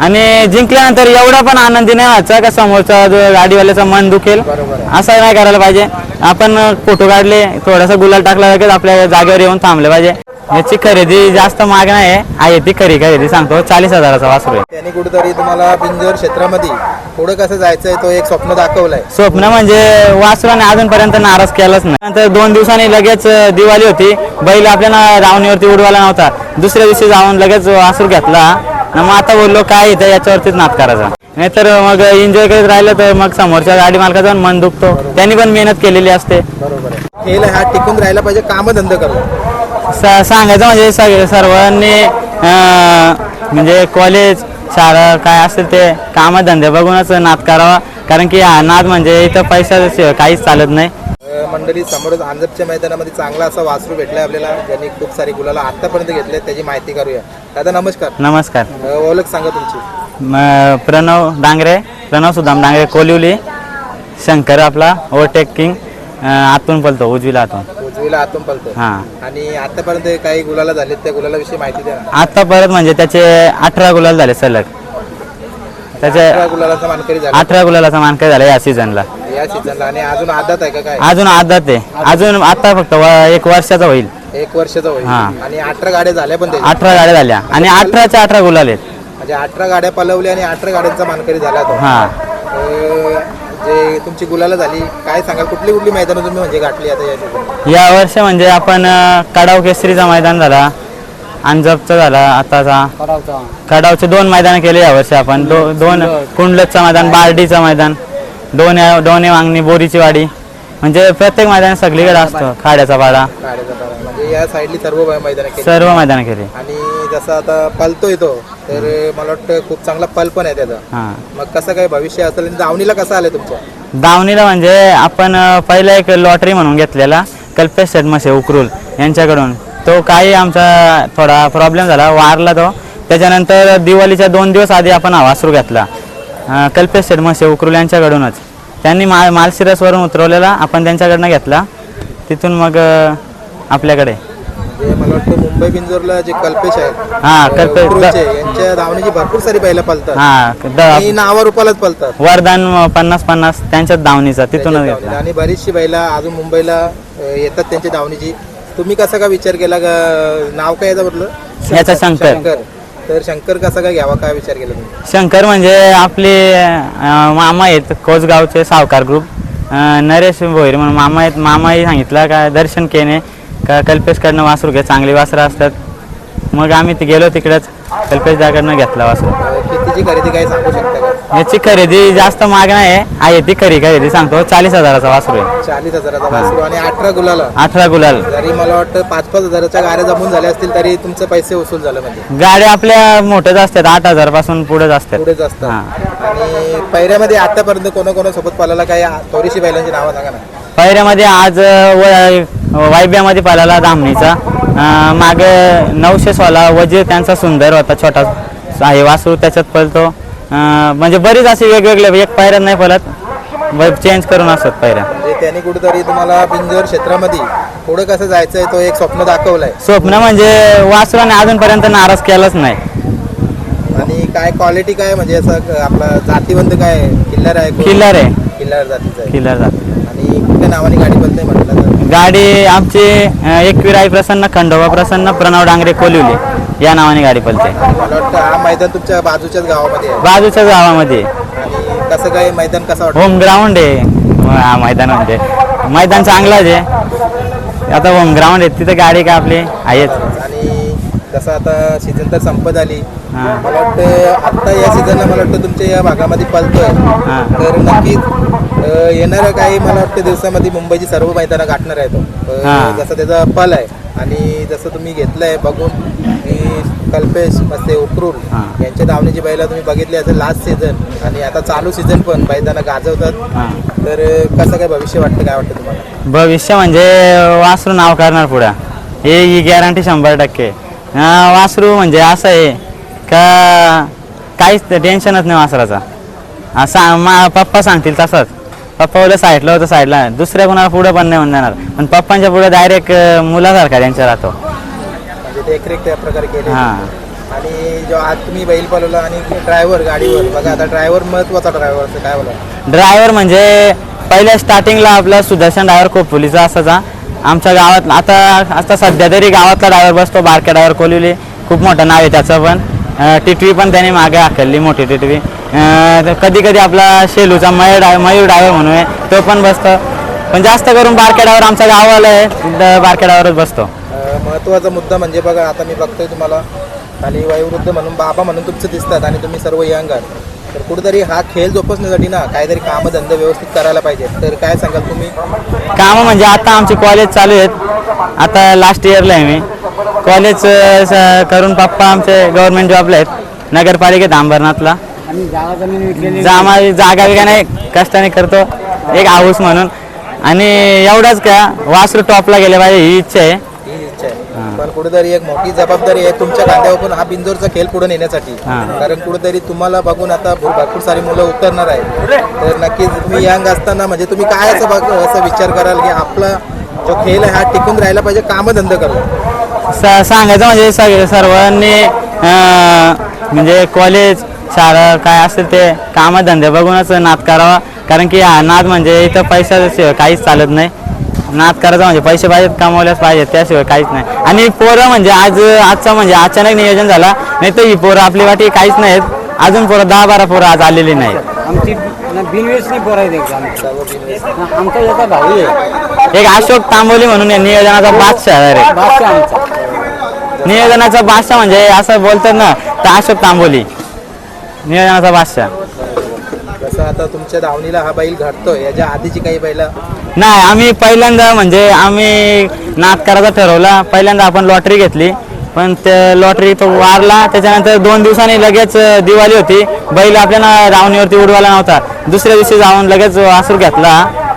आणि जिंकल्यानंतर एवढा पण आनंदी नाही व्हायचा का समोरचा जो गाडीवाल्याचं मन दुखेल? असं नाही करायला पाहिजे. आपण फोटो काढले थोडासा गुलाल टाकला लगेच आपल्या जागेवर येऊन थांबले पाहिजे. याची खरेदी जास्त महाग नाही आहे. ती खरी खरेदी सांगतो. चाळीस हजाराचा वासरू आहे. त्यांनी कुठेतरी तुम्हाला बिंजोर क्षेत्रामध्ये पुढे कसं जायचंय तो एक स्वप्न दाखवलंय. स्वप्न म्हणजे वासराने अजूनपर्यंत नाराज केलाच नाही. नंतर दोन दिवसांनी लगेच दिवाळी होती. बैल आपल्याला रावणीवरती उडवायला नव्हता. दुसऱ्या दिवशी जाऊन लगेच वासरू घेतला. आणि मग आता बोललो काय इथं? याच्यावरतीच नाद करायचा. नाहीतर मग एन्जॉय करत राहिलं तर मग समोरच्या गाडी मालकाचा पण मन दुखतो. त्यांनी पण मेहनत केलेली असते. बरोबर आहे खेळ हा टिकून राहिला पाहिजे कामधंदा करून. स- सांगायचं म्हणजे सगळे सर्वांनी अं, म्हणजे कॉलेज शाळा काय असेल ते कामधंदे बघूनच नाद करावा. कारण की हा नाद म्हणजे इथं पैसा काहीच चालत नाही. अ, मंडळी समोरच आंजपच्या मैदानामध्ये चांगला असा वासरू भेटलाय आपल्याला. ज्यांनी खूप सारी गुलाला आतापर्यंत घेतले त्याची माहिती करूया. दादा नमस्कार. नमस्कार. अ, ओळख सांगा तुमची. म- प्रणव डांगरे प्रणव सुदाम डांगरे कोलिवली. शंकर आपला ओव्हरटेक किंग. अं, आतून पलतो उजवीला आतून. उजवीला आतून पलतो हां. आणि आतापर्यंत काही गुलाला झालेत त्या गुलाला विषयी माहिती द्या ना. आता परत म्हणजे त्याचे अठरा गुलाल झाले सलग. त्याचे अठरा गुलालाचा मानकरी झाला. अठरा गुलालाचा मानकर झाला या सीझनला या सीझनला आणि अजून आदात आहे का काय? अजून आदत आहे. अजून आता फक्त व- एक वर्षाचा होईल. एक वर्षाचा होईल. हां. आणि अठरा गाड्या झाल्या पण त्याच्या अठरा गाड्या झाल्या. आणि अठराच्या अठरा गुलाल आहेत. म्हणजे अठरा गाड्या पलवल्या आणि अठरा गाड्यांचा मानकरी झाला तो. हा. अ, जे तुमची गुलाला झाली काय सांगाल? कुठली कुठली मैदानं तुम्ही म्हणजे गाठली आता या या वर्षी म्हणजे आपण अं, कडाव केसरीचा मैदान झाला अंजपचा झाला आताचा. कडावचे. दोन मैदान केले यावर्षी आपण. दो, दोन कुंडलचं. मैदान बार्डीचं मैदान. दोन दोन्ही वांगणी बोरीची वाडी. म्हणजे प्रत्येक मैदान सगळीकडे असतो. खाड्याचा पाडा. म्हणजे या साईडली सर्व मैदानं केली. सर्व मैदान केले. आणि जसं आता पलतोय तो तर मला वाटतं खूप चांगला पल पण आहे त्याचा. हां. मग कसं काय भविष्य असेल आणि दावणीला कसं आलं तुमच्या? दावणीला म्हणजे आपण अं, पहिला एक लॉटरी म्हणून घेतलेला कल्पेश शेटमसे उकरूल यांच्याकडून. तो काही आमचा थोडा प्रॉब्लेम झाला वारला तो. त्याच्यानंतर दिवाळीच्या दोन दिवस आधी आपण हा वासरू घेतला. अं, कल्पेश शेटमसे उकरूल यांच्याकडूनच. त्यांनी मा मालशिरसवरून उतरवलेला आपण त्यांच्याकडनं घेतला. तिथून मग आपल्याकडे. म्हणजे मला वाटतं मुंबई बिंजोरला जे कल्पेश आहेत हां कल्पेश यांच्या दावणीची भरपूर सारी बैला पलतात. हां द आणि नावारूपालाच पलतात. वरदान पन्नास पन्नास त्यांच्याच दावणीचा तिथूनच त्यांच्या घेतला. आणि बरीचशी बैला अजून मुंबईला अ, येतात त्यांच्या दावणीची तुम्ही कसा का विचार केला का नाव काय याचं म्हटलं याचा शंकर. शंकर. तर शंकर कसा काय घ्यावा काय विचार केला तुम्ही? शंकर म्हणजे आपले अं, मामा आहेत कोचगावचे सावकार ग्रुप अं, नरेश भोईर म्हणून मामा आहेत. मामाही सांगितलं का दर्शन केने का कल्पेशकडनं वासरू घे चांगली वासरं असतात. मग आम्ही ते गेलो तिकडेच. कल्पेशदाकडनं घेतला वासरू अ, कितीची खरेदी काय सांगू शकता का? याची खरेदी जास्त महाग नाही आहे. ती खरी खरेदी सांगतो. चाळीस हजाराचा वासरू आहे. चाळीस हजाराचा वासरू आणि अठरा गुलाला. अठरा गुलाल. जरी मला वाटतं पाच पाच हजाराच्या गाड्या जमून झाल्या असतील तरी तुमचे पैसे वसूल झाले म्हणजे. गाड्या आपल्या मोठ्याच असतात. आठ हजारपासून पुढेच असतात. पुढेच असतात. आणि पैऱ्यामध्ये आतापर्यंत कोणाकोणासोबत पलाला काही थोडीशी बैलांची नावं सांगा ना. पहिऱ्यामध्ये आज व वायब्यामध्ये पालाला धामणीचा. मागे नऊशे सोळा वजीर त्यांचा सुंदर होता छोटा आहे वासू त्याच्यात पळतो. म्हणजे बरीच अशी वेगवेगळे एक पायऱ्यात नाही पळत चेंज करून असतात पायऱ्या. म्हणजे त्यांनी कुठेतरी तुम्हाला बिंजोर क्षेत्रामध्ये पुढे कसं जायचंय तो एक स्वप्न दाखवलंय. स्वप्न म्हणजे वासराने अजूनपर्यंत नाराज केलाच नाही. आणि काय क्वालिटी काय? म्हणजे असं आपला जातीवंत काय? किल्लर आहे? किल्लर आहे. किल्लर जातीचं किल्लर जात. कुठल्या नावाने गाडी बोलतोय म्हटलं तर? गाडी आमची अं, एकविराई प्रसन्न खंडोबा प्रसन्न प्रणव डांगरे कोलिवली या नावाने गाडी पळते मला वाटतं हा मैदान तुमच्या बाजूच्याच गावामध्ये आहे. बाजूच्या गावामध्ये. आणि कसं काय मैदान कसं वाटतं? होम ग्राउंड आहे. म- हा मैदान म्हणजे. मैदान चांगलाच आहे. आता होम ग्राउंड आहे. तिथं गाडी का आपली? आहेच. आणि कसं आता सीझन तर संपत आली. हां. मला वाटतं आत्ता या सीझनला मला वाटतं तुमच्या या भागामध्ये पलतोय हां. तर नक्कीच येणाऱ्या काही मला वाटतं दिवसामध्ये मुंबईची सर्व मैदानं गाठणार आहे तो हां. जसं त्याचा पल आहे आणि जसं तुम्ही घेतलंय बघून कल्पेश मस्ते हां. यांच्या धावणीची बैला तुम्ही बघितली असेल लास्ट सीझन आणि आता चालू सीझन पण बैलांना गाजवतात. हां. तर कसं काय भविष्य वाटतं काय वाटतं तुम्हाला? भविष्य म्हणजे वासरू नाव करणार पुढं. हे ही गॅरंटी शंभर टक्के. अं, वासरू म्हणजे असं आहे का काहीच टेन्शनच नाही वासराचा. असा मा पप्पा सांगतील तसंच. पप्पा बोलले साईडला होतं साईडला दुसऱ्या कोणाला पुढं पण नाही म्हणणार पण पप्पांच्या पुढं डायरेक्ट मुलासारखा त्यांच्या राहतो. म्हणजे देखरेख त्या प्रकारे केली हां. आणि जो आज तुम्ही बैल पळवला आणि ड्रायव्हर गाडीवर बघा आता ड्रायव्हर महत्त्वाचा ड्रायव्हर असं काय बोला ड्रायव्हर म्हणजे पहिल्या स्टार्टिंगला आपला सुदर्शन ड्रायव्हर खोपोलीचा असायचा. आमच्या गावात आता आता सध्या तरी गावातला ड्रायव्हर बसतो बारक्या ड्रायव्हर कोलिवली खूप मोठं नाव आहे त्याचं पण. टिटवी पण त्याने मागे हाकलली मोठी टिटवी. कधी कधी आपला शेलूचा मयूर ड्राय मयूर म्हणून आहे तो पण बसतो. पण जास्त करून बारक्या ड्रायव्हर आमच्या गावाला आहे ड्रायव्हरच बसतो. महत्त्वाचा मुद्दा म्हणजे बघा आता मी बघतोय तुम्हाला आणि वयोवृद्ध म्हणून बाबा म्हणून तुमचं दिसतात आणि तुम्ही सर्व यंग आहात. तर कुठेतरी हा खेळ जोपासण्यासाठी ना काहीतरी कामधंदे व्यवस्थित करायला पाहिजे तर काय सांगाल तुम्ही? कामं म्हणजे आता आमचे कॉलेज चालू आहेत. आता लास्ट इयरला आहे मी. कॉलेज स- करून पप्पा आमचे गव्हर्नमेंट जॉबला आहेत. नगरपालिकेत अंबरनाथला आणि जागा जमीन विकलेली जामा जागा बिगा नाही कष्टाने करतो. एक हाऊस म्हणून. आणि एवढंच का वासरू टॉपला गेले पाहिजे ही इच्छा आहे. ही इच्छा आहे. पण कुठेतरी एक मोठी जबाबदारी आहे तुमच्या खांद्यावर पण हा बिंजोरचा खेळ पुढे नेण्यासाठी. कारण कुठेतरी तुम्हाला बघून आता भर- भरपूर सारी मुलं उतरणार आहे तर नक्कीच तुम्ही यंग असताना म्हणजे तुम्ही काय असं बघ असं विचार कराल की आपला जो खेळ आहे हा टिकून राहायला पाहिजे कामधंदा करून? स सांगायचं म्हणजे सगळे सर्वांनी म्हणजे कॉलेज शाळा काय असेल ते कामधंदे बघूनच नाद करावा. कारण की नाद म्हणजे इथं पैशाशिवाय काहीच चालत नाही. नाद करायचा म्हणजे पैसे पाहिजेत कमवल्याच पाहिजेत त्याशिवाय काहीच नाही. आणि पोरं म्हणजे आज आजचं म्हणजे अचानक नियोजन झाला नाही तर ही पोरं आपली वाटी काहीच नाहीत. अजून पोरं दहा बारा पोरं आज आलेली नाहीत. आमची एकदम याचा भाऊ आहे. एक अशोक तांबोली म्हणून आहे, नियोजनाचा बादशाह आहे. रे बादशाह आमचा. नियोजनाचा बादशाह म्हणजे असं बोलतात ना तर अशोक तांबोली. नियोजनाचा बादशाह जसं आता तुमच्या धावणीला हा बैल घडतोय याच्या आधीची काही बैला? नाही आम्ही पहिल्यांदा म्हणजे आम्ही नाद करायचा ठरवला पहिल्यांदा आपण लॉटरी घेतली. पण ते लॉटरी तो वारला त्याच्यानंतर दोन दिवसांनी लगेच दिवाळी होती. बैल आपल्याला रावणीवरती उडवायला नव्हता. दुसऱ्या दिवशी जाऊन लगेच वासरू घेतला.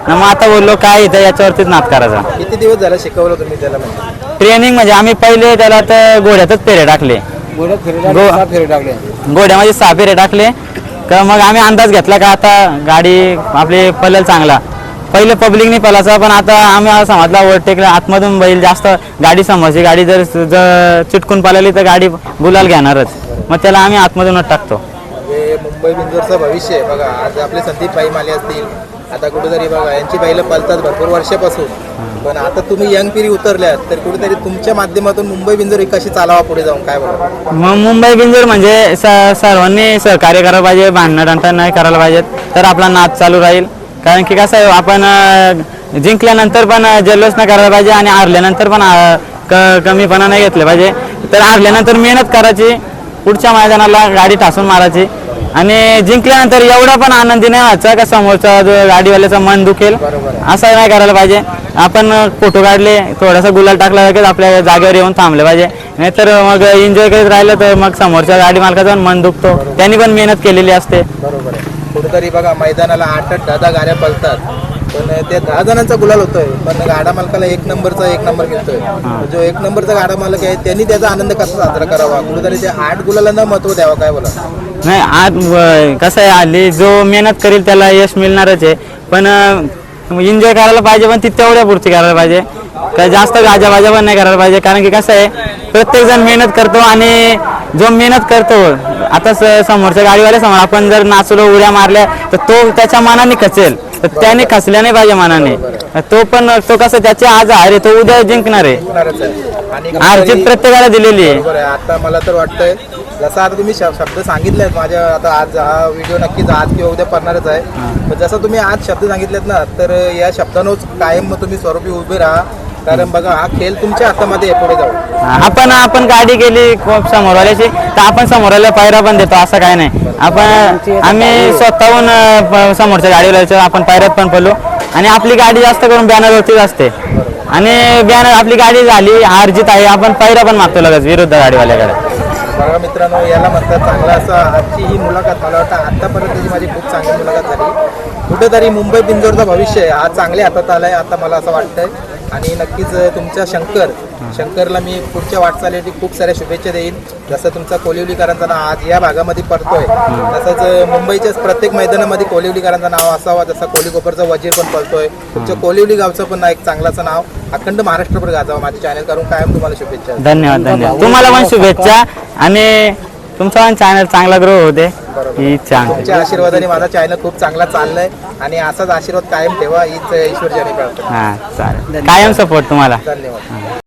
मग आता बोललो काय इथं याच्यावरतीच नाद करायचा किती दिवस झाला शिकवलं तुम्ही त्याला म्हणजे? ट्रेनिंग म्हणजे आम्ही पहिले त्याला तर घोड्यातच फेरे टाकले. गोड्यात फिरू गो- टाकले सहा फिरू टाकले. घोड्यामध्ये सहा फेरे टाकले. का मग आम्ही अंदाज घेतला का आता गाडी आपली पलेल चांगला. पहिले पब्लिक नाही पलाचा पण आता आम्ही असं समजला ओव्हरटेकला आतमधून बैल जास्त गाडी समोरची गाडी जर जर चिटकून पाळली तर गाडी गुलाल घेणारच. मग त्याला आम्ही आतमधूनच टाकतो. मुंबई बिंजोरचं भविष्य आहे. बघा आज आपले संदीप भाई माले असतील आता कुठेतरी बघा यांची बैलं पलतात भरपूर वर्षापासून. पण आता तुम्ही यंग पिढी उतरल्यात तर कुठेतरी तुमच्या माध्यमातून मुंबई बिंजोर ही कशी चालावा पुढे जाऊन काय बघा मग मुंबई बिंजोर म्हणजे स- सर्वांनी सहकार्य करायला पाहिजे भांडणं टंटा नाही करायला पाहिजेत तर आपला नाद चालू राहील. कारण की कसं आहे आपण जिंकल्यानंतर पण जल्लोष नाही करायला पाहिजे आणि हारल्यानंतर पण क कमीपणा नाही घेतलं पाहिजे. तर हारल्यानंतर मेहनत करायची पुढच्या मैदानाला गाडी ठासून मारायची. आणि जिंकल्यानंतर एवढा पण आनंदी नाही व्हायचा का समोरचा जो गाडीवाल्याचं मन दुखेल. असं नाही करायला पाहिजे. आपण फोटो काढले थोडासा गुलाल टाकला लगेच आपल्या जागेवर येऊन थांबले पाहिजे. नाहीतर मग एन्जॉय करत राहिलं तर मग समोरच्या गाडी मालकाचा पण मन दुखतो. त्यांनी पण मेहनत केलेली असते. बरोबर आहे. कुठेतरी बघा मैदानाला आठ आठ दहा दहा गाड्या पळतात पण त्या दहा जणांचा गुलाल होतोय. पण गाडा मालकाला एक नंबरचा एक नंबर घेतोय. जो एक नंबरचा गाडा मालक आहे त्यांनी त्याचा आनंद कसा साजरा करावा? कुठेतरी ते आठ गुलालांना महत्त्व द्यावं काय बोला नाही आज कसं आहे आली जो मेहनत करेल त्याला यश मिळणारच आहे. पण एन्जॉय करायला पाहिजे पण ती तेवढ्या पुरती करायला पाहिजे. काय जास्त गाजाबाजा पण नाही करायला पाहिजे. कारण की कसं आहे प्रत्येक जण मेहनत करतो आणि जो मेहनत करतो आता समोरच्या गाडीवाल्या समोर आपण जर नाचलो उड्या मारल्या तर तो त्याच्या मनाने खचेल. तर त्याने खचल्या नाही पाहिजे मनाने. तो पण तो कसं त्याचे आज आहे तो उद्या जिंकणार आहे. अर्जित प्रत्येकाला दिलेली आहे. आता मला तर वाटतंय जसं आता तुम्ही शब- शब्द सांगितले आहेत माझ्या आता आज हा व्हिडिओ नक्कीच आज किंवा उद्या पडणारच आहे. पण जसं तुम्ही आज शब्द सांगितलेत ना तर या शब्दानंच कायम मग तुम्ही स्वरूपी उभे राहा. कारण बघा हा खेळ तुमच्या हातामध्ये आहे पुढे जाऊन. आपण आपण गाडी गेली खूप समोरवाल्याची तर आपण समोरवाल्या पायरा पण देतो असं काय नाही. आपण आम्ही स्वतःहून अं, प- समोरच्या गाडीला आपण पायऱ्यात पण पडलो. आणि आपली गाडी जास्त करून बॅनरवरतीच असते. आणि बॅनर आपली गाडी झाली हारजीत आहे आपण पायऱ्या पण मागतो लगेच विरुद्ध गाडीवाल्याकडे. बघा मित्रांनो याला म्हणतात चांगला असं आजची ही मुलाखत. मला वाटतं आतापर्यंतची माझी खूप चांगली मुलाखत झाली कुठेतरी मुंबई बिंजोरचा भविष्य आहे. हा चांगल्या हातात आलाय आता मला असं वाटतंय. आणि नक्कीच तुमच्या शंकर शंकरला मी पुढच्या वाटचालीसाठी खूप साऱ्या शुभेच्छा देईन. जसं तुमचा कोलिवलीकरांचं नाव आज या भागामध्ये पडतोय तसंच मुंबईच्याच प्रत्येक मैदानामध्ये कोलिवलीकरांचं नाव असावं जसं कोली कोपरचा वजीर पण पळतोय तुमच्या कोलिवली गावचं पण एक चांगलाचं नाव अखंड महाराष्ट्रभर गाजावं. माझे चॅनल करून कायम तुम्हाला शुभेच्छा धन्यवाद धन्यवाद. तुम्हाला पण शुभेच्छा. आणि तुमचा पण चॅनल चांगला ग्रो होते. ही. तुमच्या आशीर्वादाने माझा चॅनल खूप चांगला चाललाय आणि असाच आशीर्वाद कायम ठेवा हीच ईश्वर प्रार्थना. हा चालेल. कायम सपोर्ट तुम्हाला. धन्यवाद.